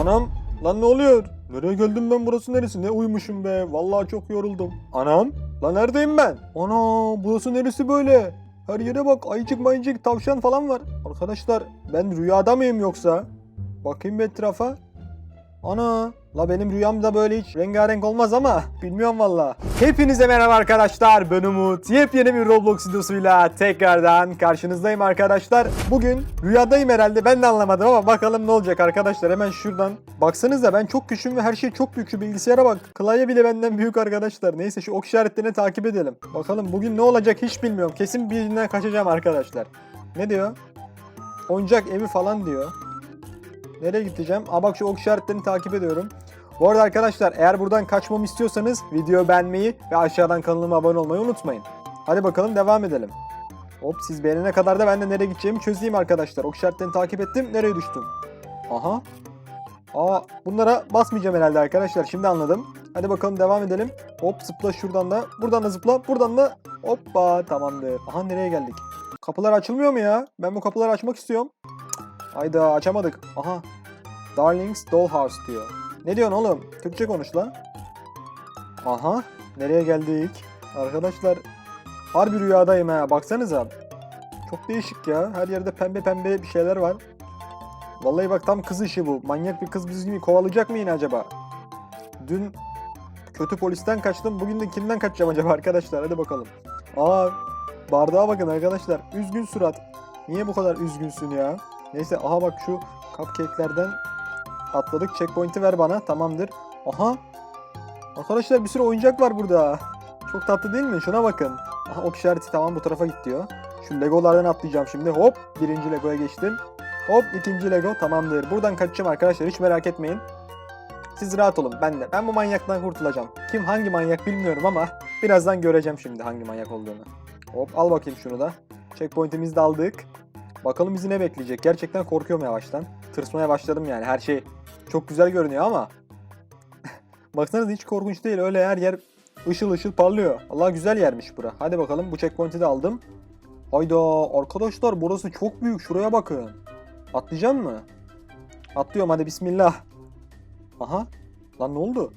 Anam lan ne oluyor? Nereye geldim ben burası neresi? Ne uyumuşum be. Vallahi çok yoruldum. Anam lan neredeyim ben? Ana burası neresi böyle? Her yere bak ayıcık mayıcık tavşan falan var. Arkadaşlar ben rüyada mıyım yoksa? Bakayım bir etrafa. Ana la benim rüyamda böyle hiç rengarenk olmaz ama bilmiyorum valla. Hepinize merhaba arkadaşlar ben Umut. Yepyeni bir Roblox videosuyla tekrardan karşınızdayım arkadaşlar. Bugün rüyadayım herhalde ben de anlamadım ama bakalım ne olacak arkadaşlar. Hemen şuradan baksanıza ben çok küçüğüm ve her şey çok büyük. Şu bilgisayara bak. Klavye bile benden büyük arkadaşlar. Neyse şu ok işaretlerini takip edelim. Bakalım bugün ne olacak hiç bilmiyorum. Kesin birinden kaçacağım arkadaşlar. Ne diyor? Oyuncak evi falan diyor. Nereye gideceğim? Aa bak şu ok işaretlerini takip ediyorum. Bu arada arkadaşlar eğer buradan kaçmamı istiyorsanız video beğenmeyi ve aşağıdan kanalıma abone olmayı unutmayın. Hadi bakalım devam edelim. Hop siz beğenene kadar da ben de nereye gideceğimi çözeyim arkadaşlar. Ok işaretlerini takip ettim. Nereye düştüm? Aha. Aa bunlara basmayacağım herhalde arkadaşlar. Şimdi anladım. Hadi bakalım devam edelim. Hop zıpla şuradan da. Buradan da zıpla. Buradan da. Hoppa tamamdır. Aha nereye geldik? Kapılar açılmıyor mu ya? Ben bu kapıları açmak istiyorum. Hayda açamadık. Aha. Darling's Dollhouse diyor. Ne diyorsun oğlum? Türkçe konuş lan. Aha. Nereye geldik? Arkadaşlar harbi rüyadayım ha. Baksanıza. Çok değişik ya. Her yerde pembe pembe bir şeyler var. Vallahi bak tam kız işi bu. Manyak bir kız bizi kovalayacak mı yine acaba? Dün kötü polisten kaçtım. Bugün de kimden kaçacağım acaba arkadaşlar? Hadi bakalım. Aa bardağa bakın arkadaşlar. Üzgün surat. Niye bu kadar üzgünsün ya? Neyse aha bak şu cupcake'lerden atladık. Checkpoint'i ver bana. Tamamdır. Aha. Arkadaşlar bir sürü oyuncak var burada. Çok tatlı değil mi? Şuna bakın. Aha ok işareti tamam bu tarafa git diyor. Şu legolardan atlayacağım şimdi. Hop birinci legoya geçtim. Hop ikinci lego tamamdır. Buradan kaçacağım arkadaşlar hiç merak etmeyin. Siz rahat olun ben de. Ben bu manyaktan kurtulacağım. Kim hangi manyak bilmiyorum ama birazdan göreceğim şimdi hangi manyak olduğunu. Hop al bakayım şunu da. Checkpoint'imizi de aldık. Bakalım bizi ne bekleyecek. Gerçekten korkuyorum yavaştan. Tırsmaya başladım yani. Her şey çok güzel görünüyor ama. Baksanıza hiç korkunç değil. Öyle her yer ışıl ışıl parlıyor. Allah güzel yermiş bura. Hadi bakalım bu checkpoint'i de aldım. Hayda arkadaşlar burası çok büyük. Şuraya bakın. Atlayacağım mı? Atlıyorum hadi bismillah. Aha. Lan ne oldu?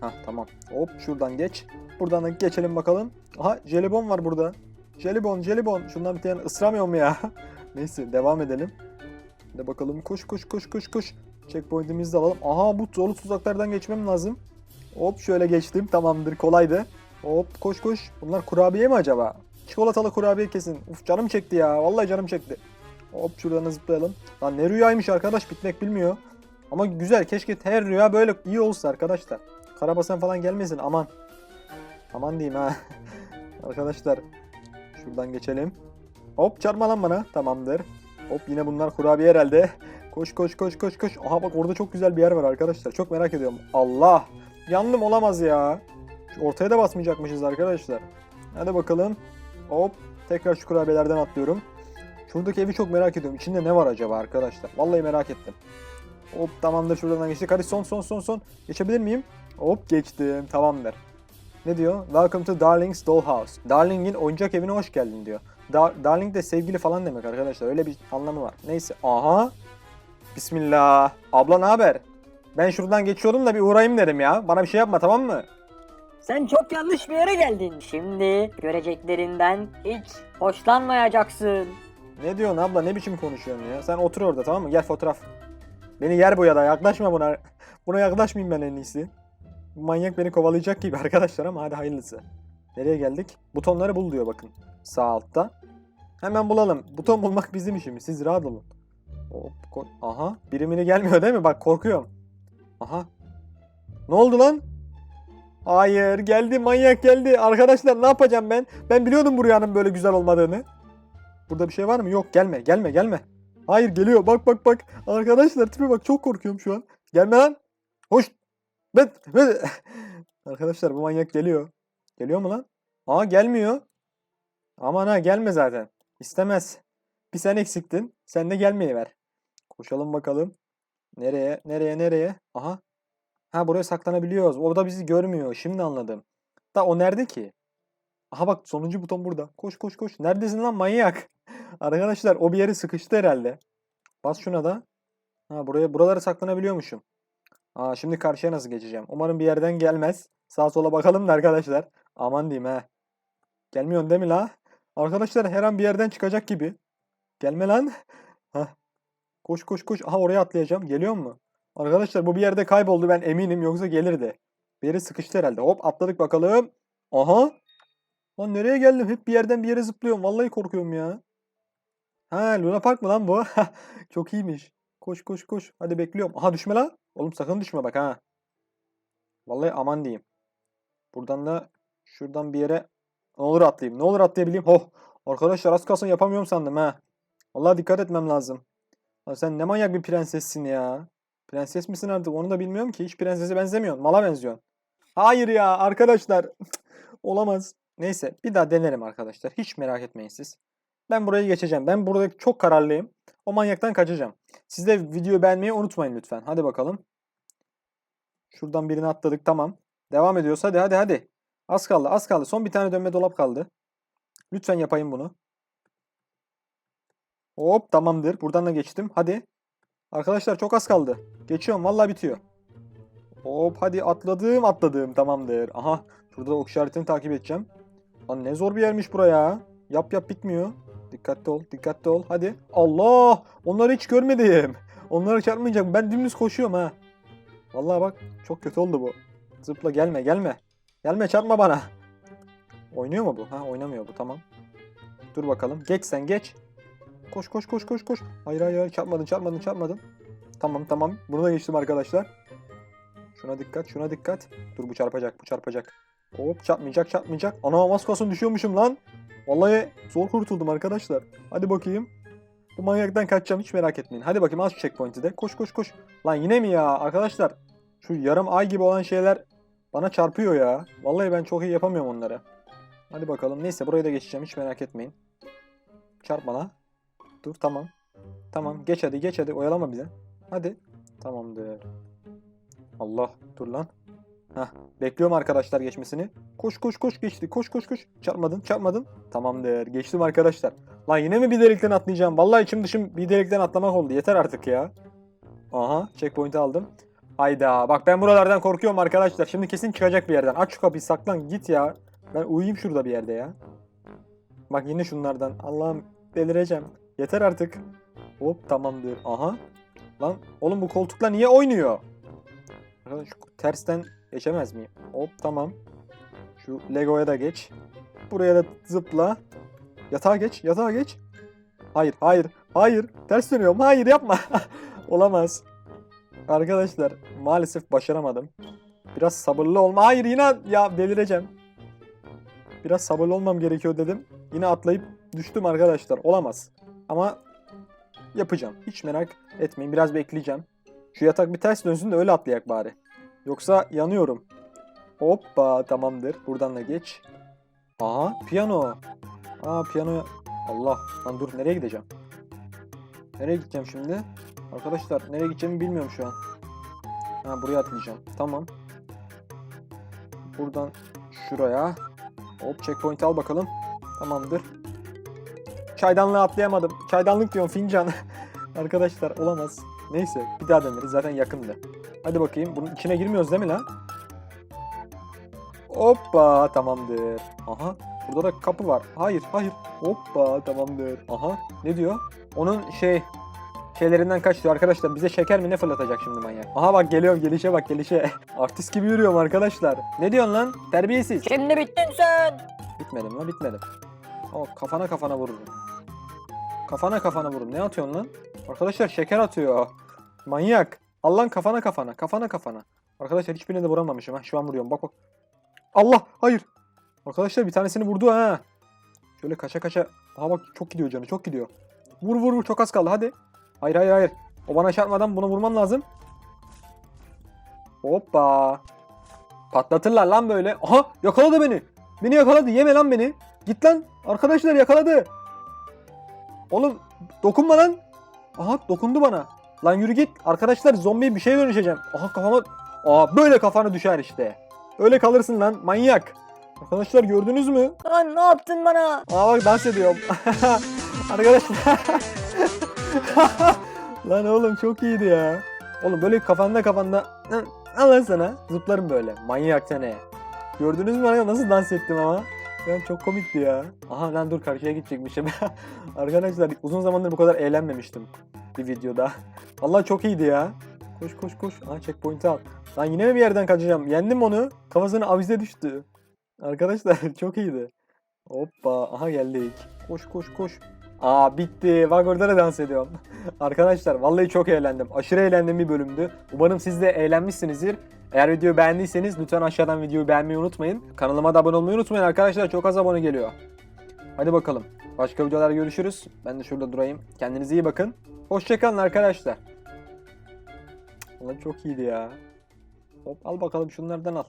Hah tamam. Hop şuradan geç. Buradan da geçelim bakalım. Aha jelibon var burada. Jelibon jelibon. Şundan bir tane ısıramıyorum ya. Neyse devam edelim. Hadi bakalım koş koş koş koş koş. Checkpoint'imizi de alalım. Aha bu zorlu tuzaklardan geçmem lazım. Hop şöyle geçtim. Tamamdır kolaydı. Hop koş koş. Bunlar kurabiye mi acaba? Çikolatalı kurabiye kesin. Uf canım çekti ya. Vallahi canım çekti. Hop şuradan zıplayalım. Lan ne rüyaymış arkadaş bitmek bilmiyor. Ama güzel keşke her rüya böyle iyi olsa arkadaşlar. Karabasan falan gelmesin aman. Aman diyeyim ha. arkadaşlar şuradan geçelim. Hop çarpma lan bana. Tamamdır. Hop yine bunlar kurabiye herhalde. Koş koş koş koş koş. Aha bak orada çok güzel bir yer var arkadaşlar. Çok merak ediyorum. Allah. Yandım olamaz ya. Şu ortaya da basmayacakmışız arkadaşlar. Hadi bakalım. Hop. Tekrar şu kurabiyelerden atlıyorum. Şuradaki evi çok merak ediyorum. İçinde ne var acaba arkadaşlar? Vallahi merak ettim. Hop tamamdır şuradan geçtik. Hadi son son son son. Geçebilir miyim? Hop geçtim. Tamamdır. Ne diyor? Welcome to Darling's Dollhouse. Darling'in oyuncak evine hoş geldin diyor. Dar- Darling de sevgili falan demek arkadaşlar. Öyle bir anlamı var. Neyse. Aha. Bismillah. Abla ne haber? Ben şuradan geçiyordum da bir uğrayayım dedim ya. Bana bir şey yapma tamam mı? Sen çok yanlış bir yere geldin. Şimdi göreceklerinden hiç hoşlanmayacaksın. Ne diyorsun abla ne biçim konuşuyorsun ya? Sen otur orada tamam mı? Gel fotoğraf. Beni yer boyada yaklaşma buna. Buna yaklaşmayayım ben en iyisi. Bu manyak beni kovalayacak gibi arkadaşlar ama hadi hayırlısı. Nereye geldik? Butonları bul diyor bakın. Sağ altta. Hemen bulalım. Buton bulmak bizim işimiz. Siz rahat olun. Hop, Aha. Birimini gelmiyor değil mi? Bak korkuyorum. Aha. Ne oldu lan? Hayır geldi manyak geldi. Arkadaşlar ne yapacağım ben? Ben biliyordum bu rüyanın böyle güzel olmadığını. Burada bir şey var mı? Yok gelme gelme gelme. Hayır geliyor bak bak bak. Arkadaşlar tipe bak çok korkuyorum şu an. Gelme lan. Hoş. Ben, ben. Arkadaşlar bu manyak geliyor. Geliyor mu lan? Aa gelmiyor. Aman ha gelme zaten. İstemez. Bir sen eksiktin. Sen de gelmeyi ver. Koşalım bakalım. Nereye? Nereye? Nereye? Aha. Ha buraya saklanabiliyoruz. Orada bizi görmüyor. Şimdi anladım. Da o nerede ki? Aha bak sonuncu buton burada. Koş koş koş. Neredesin lan manyak? Arkadaşlar o bir yere sıkıştı herhalde. Bas şuna da. Ha buraya buralara saklanabiliyormuşum. Aa şimdi karşıya nasıl geçeceğim? Umarım bir yerden gelmez. Sağa sola bakalım da arkadaşlar. Aman diyeyim ha. Gelmiyorsun değil mi la? Arkadaşlar her an bir yerden çıkacak gibi. Gelme lan. Koş koş koş. Aha oraya atlayacağım. Geliyor mu? Arkadaşlar bu bir yerde kayboldu ben eminim yoksa gelirdi. Bir yere sıkıştı herhalde. Hop atladık bakalım. Aha. Lan nereye geldim? Hep bir yerden bir yere zıplıyorum. Vallahi korkuyorum ya. Ha Luna Park mı lan bu? Çok iyiymiş. Koş koş koş. Hadi bekliyorum. Aha düşme lan. Oğlum sakın düşme bak ha. Vallahi aman diyeyim. Buradan da şuradan bir yere ne olur atlayayım. Ne olur atlayabileyim. Oh. Arkadaşlar az kalsın yapamıyorum sandım ha. Vallahi dikkat etmem lazım. Lan sen ne manyak bir prensessin ya. Prenses misin artık onu da bilmiyorum ki. Hiç prensese benzemiyorsun. Mala benziyorsun. Hayır ya arkadaşlar. Olamaz. Neyse bir daha denerim arkadaşlar. Hiç merak etmeyin siz. Ben burayı geçeceğim. Ben burada çok kararlıyım. O manyaktan kaçacağım. Siz de videoyu beğenmeyi unutmayın lütfen. Hadi bakalım. Şuradan birini atladık. Tamam. Devam ediyoruz. Hadi hadi hadi. Az kaldı az kaldı. Son bir tane dönme dolap kaldı. Lütfen yapayım bunu. Hop tamamdır. Buradan da geçtim. Hadi. Arkadaşlar çok az kaldı. Geçiyorum. Vallahi bitiyor. Hop hadi atladım atladım. Tamamdır. Aha. Şurada ok işaretini takip edeceğim. Lan ne zor bir yermiş buraya. Yap yap bitmiyor. Dikkatli ol. Dikkatli ol. Hadi. Allah! Onları hiç görmedim. Onlara çarpmayacağım. Ben dümdüz koşuyorum ha. Vallahi bak çok kötü oldu bu. Zıpla gelme gelme. Gelme çarpma bana. Oynuyor mu bu? Ha oynamıyor bu tamam. Dur bakalım. Geç sen geç. Koş koş koş koş koş. Hayır hayır hayır çarpmadın çarpmadın çarpmadın. Tamam tamam. Bunu da geçtim arkadaşlar. Şuna dikkat şuna dikkat. Dur bu çarpacak bu çarpacak. Hop çarpmayacak çarpmayacak. Ana az kalsın düşüyormuşum lan. Vallahi zor kurtuldum arkadaşlar. Hadi bakayım. Bu manyaktan kaçacağım hiç merak etmeyin. Hadi bakayım şu checkpoint'i de. Koş koş koş. Lan yine mi ya arkadaşlar? Şu yarım ay gibi olan şeyler bana çarpıyor ya. Vallahi ben çok iyi yapamıyorum onları. Hadi bakalım. Neyse burayı da geçeceğim hiç merak etmeyin. Çarpma lan. Dur tamam. Tamam geç hadi geç hadi oyalama bize. Hadi. Tamamdır. Allah dur lan. Heh, bekliyorum arkadaşlar geçmesini. Koş koş koş geçti. Koş koş koş. Çarpmadın çarpmadın. Tamamdır. Geçtim arkadaşlar. Lan yine mi bir delikten atlayacağım? Vallahi içim dışım bir delikten atlamak oldu. Yeter artık ya. Aha checkpoint'i aldım. Hayda bak ben buralardan korkuyorum arkadaşlar. Şimdi kesin çıkacak bir yerden. Aç şu kapıyı saklan git ya. Ben uyuyayım şurada bir yerde ya. Bak yine şunlardan. Allah'ım delireceğim. Yeter artık. Hop tamamdır. Aha. Lan oğlum bu koltuklar niye oynuyor? Şu tersten geçemez miyim? Hop tamam. Şu Lego'ya da geç. Buraya da zıpla. Yatağa geç, yatağa geç. Hayır, hayır, hayır. Ters dönüyorum. Hayır yapma. Olamaz. Arkadaşlar maalesef başaramadım. Biraz sabırlı olma. Hayır yine ya delireceğim. Biraz sabırlı olmam gerekiyor dedim. Yine atlayıp düştüm arkadaşlar. Olamaz. Ama yapacağım. Hiç merak etmeyin. Biraz bekleyeceğim. Şu yatak bir ters dönsün de öyle atlayak bari. Yoksa yanıyorum. Hoppa tamamdır. Buradan da geç. Aha piyano. Aa piyano. Allah. Lan dur nereye gideceğim? Nereye gideceğim şimdi? Arkadaşlar nereye gideceğimi bilmiyorum şu an. Ha buraya atlayacağım. Tamam. Buradan şuraya. Hop checkpoint al bakalım. Tamamdır. Çaydanlığı atlayamadım. Çaydanlık diyorum fincan. Arkadaşlar olamaz. Neyse bir daha deneriz zaten yakındı. Hadi bakayım bunun içine girmiyoruz değil mi lan? Hoppa tamamdır. Aha burada da kapı var. Hayır hayır. Hoppa tamamdır. Aha ne diyor? Onun şey şeylerinden kaç diyor arkadaşlar. Bize şeker mi ne fırlatacak şimdi manyak? Aha bak geliyorum gelişe bak gelişe. Artist gibi yürüyorum arkadaşlar. Ne diyorsun lan? Terbiyesiz. Şimdi bittin sen. Bitmedim lan bitmedim. O kafana kafana vururum. Kafana kafana vururum. Ne atıyorsun lan? Arkadaşlar şeker atıyor. Manyak. Allah'ın kafana kafana. Kafana kafana. Arkadaşlar hiçbirine de vuramamışım. Ha. Şu an vuruyorum. Bak bak. Allah. Hayır. Arkadaşlar bir tanesini vurdu ha. Şöyle kaça kaça. Aha bak çok gidiyor canı. Çok gidiyor. Vur vur vur. Çok az kaldı. Hadi. Hayır hayır hayır. O bana çarpmadan buna vurmam lazım. Hoppa. Patlatırlar lan böyle. Aha yakaladı beni. Beni yakaladı. Yeme lan beni. Git lan. Arkadaşlar yakaladı. Oğlum dokunma lan. Aha dokundu bana. Lan yürü git. Arkadaşlar zombi bir şeye dönüşeceğim. Aha kafama... Aa böyle kafana düşer işte. Öyle kalırsın lan manyak. Arkadaşlar gördünüz mü? Lan ne yaptın bana? Aa bak dans ediyorum. Arkadaşlar. Lan oğlum çok iyiydi ya. Oğlum böyle kafanda kafanda al lan sana. Zıplarım böyle. Manyak sene. Gördünüz mü nasıl dans ettim ama? Ya çok komikti ya. Aha lan dur karşıya gidecekmişim. Arkadaşlar uzun zamandır bu kadar eğlenmemiştim bir videoda. Vallahi çok iyiydi ya. Koş koş koş. Aha checkpoint'i al. Lan yine mi bir yerden kaçacağım? Yendim onu. Kafasına avize düştü. Arkadaşlar çok iyiydi. Hoppa. Aha geldik. Koş koş koş. Aa bitti. Bak orada da dans ediyorum. Arkadaşlar vallahi çok eğlendim. Aşırı eğlendiğim bir bölümdü. Umarım siz de eğlenmişsinizdir. Eğer videoyu beğendiyseniz lütfen aşağıdan videoyu beğenmeyi unutmayın. Kanalıma da abone olmayı unutmayın arkadaşlar. Çok az abone geliyor. Hadi bakalım. Başka videolarda görüşürüz. Ben de şurada durayım. Kendinize iyi bakın. Hoşçakalın arkadaşlar. Ulan çok iyiydi ya. Hop al bakalım şunlardan al.